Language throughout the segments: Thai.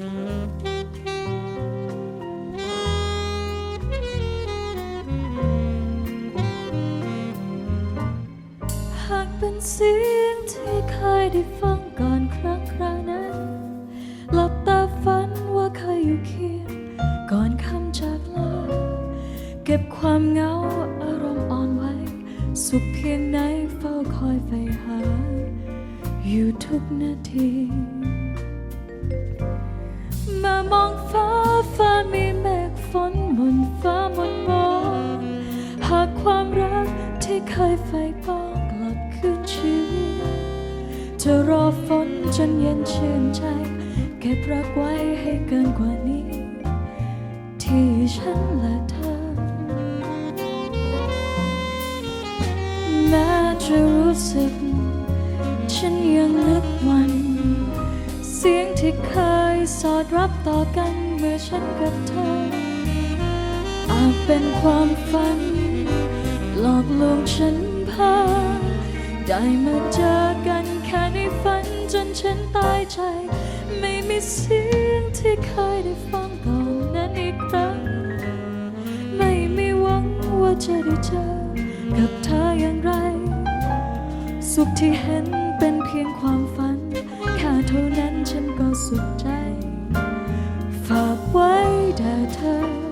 หากเป็นเสียงที่เคยได้ฟังก่อนครั้งครานั้น หลับตาฝันว่าเคยอยู่เคียง ก่อนคำจากลา เก็บความเหงาอารมณ์อ่อนไหวสุขเพียงไหนเฝ้าคอยไฟหา อยู่ทุกนาที ที่เคยใฝ่ปองกลับคืนชีวิตจะรอฝนจนเย็นชื่นใจ เก็บรักไว้ให้เกินกว่านี้ ที่ฉันและเธอ แม้จะรู้สึก ฉันยังนึกวัน เสียงที่เคยสอดรับต่อกันเมื่อฉันกับเธอ อาจเป็นความฝัน หลอกลวงฉันพา ได้มาเจอกันแค่ในฝันจนฉันตายใจ ไม่มีเสียงที่เคยได้ฟังก่อนนั้นอีกครั้ง ไม่มีหวังว่าจะได้เจอ กับเธออย่างไร สุขที่เห็นเป็นเพียงความฝัน แค่เท่านั้นฉันก็สุขใจ ฝากไว้แด่เธอ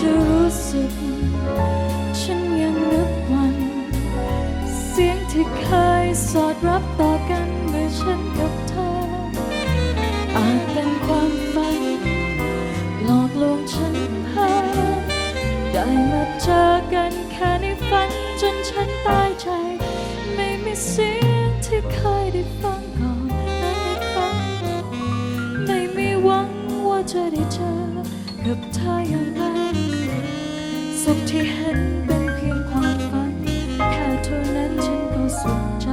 จะรู้สึก ฉันยังนึกวัน เสียงที่เคยสอดรับต่อกันเมื่อฉันกับเธอ อาจเป็นความฝัน หลอกลวงฉันพาได้มาเจอกันแค่ในฝันจนฉันตายใจ ไม่มีเสียงที่เคยได้ฟังก่อนนั้นครั้งไม่มีหวังว่าจะได้เจอ กับเธออย่างไร สุขที่เห็นเป็นเพียงความฝัน แค่เท่านั้นฉันก็สุขใจ